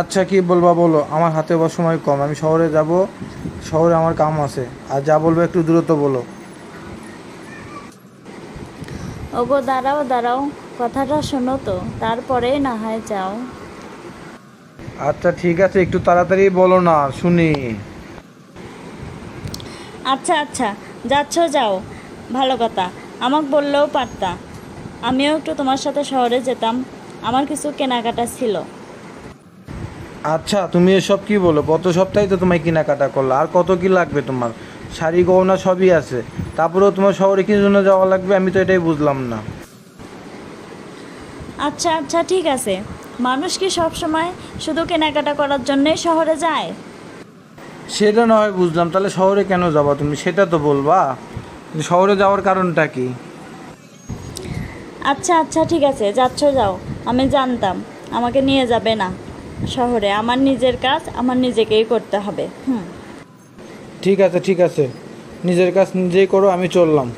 আচ্ছা কি বলবা বলো? আমার হাতে বা সময় কম আমি শহরে যাব শহরে আমার কাম আছে। আর যা বলব একটু দ্রুত বলো। ওগো দাঁড়াও দাঁড়াও কথাটা শোনো তো তারপরে না হয় যাও। আচ্ছা ঠিক আছে একটু তাড়াতাড়ি বলো না শুনি। আচ্ছা আচ্ছা যাচ্ছ যাও ভালো কথা আমাকে বললেও পারতা। আমিও একটু তোমার সাথে শহরে যেতাম আমার কিছু কেনাকাটা ছিল। আচ্ছা তুমি এসব কি বলো? গত সপ্তাহে তো তোমায় কেনাকাটা করল আর কত কি লাগবে তোমার? শাড়ি গহনা সবই আছে। তারপরেও তোমার শহরে কি জন্য যাওয়া লাগবে? আমি তো এটাই বুঝলাম না। আচ্ছা আচ্ছা ঠিক আছে। মানুষ কি সব সময় শুধু কেনাকাটা করার জন্যই শহরে যায়? সেটা না হয় বুঝলাম। তাহলে শহরে কেন যাবা তুমি? সেটা তো বলবা। শহরে যাওয়ার কারণটা কি? আচ্ছা আচ্ছা ঠিক আছে। যাচ্ছ যাও। আমি জানতাম। আমাকে নিয়ে যাবে না। শহরে। আমার নিজের কাজ, আমার নিজেকেই করতে হবে। হুম। ঠিক আছে ঠিক আছে। নিজের কাজ নিজেই করো, আমি চললাম।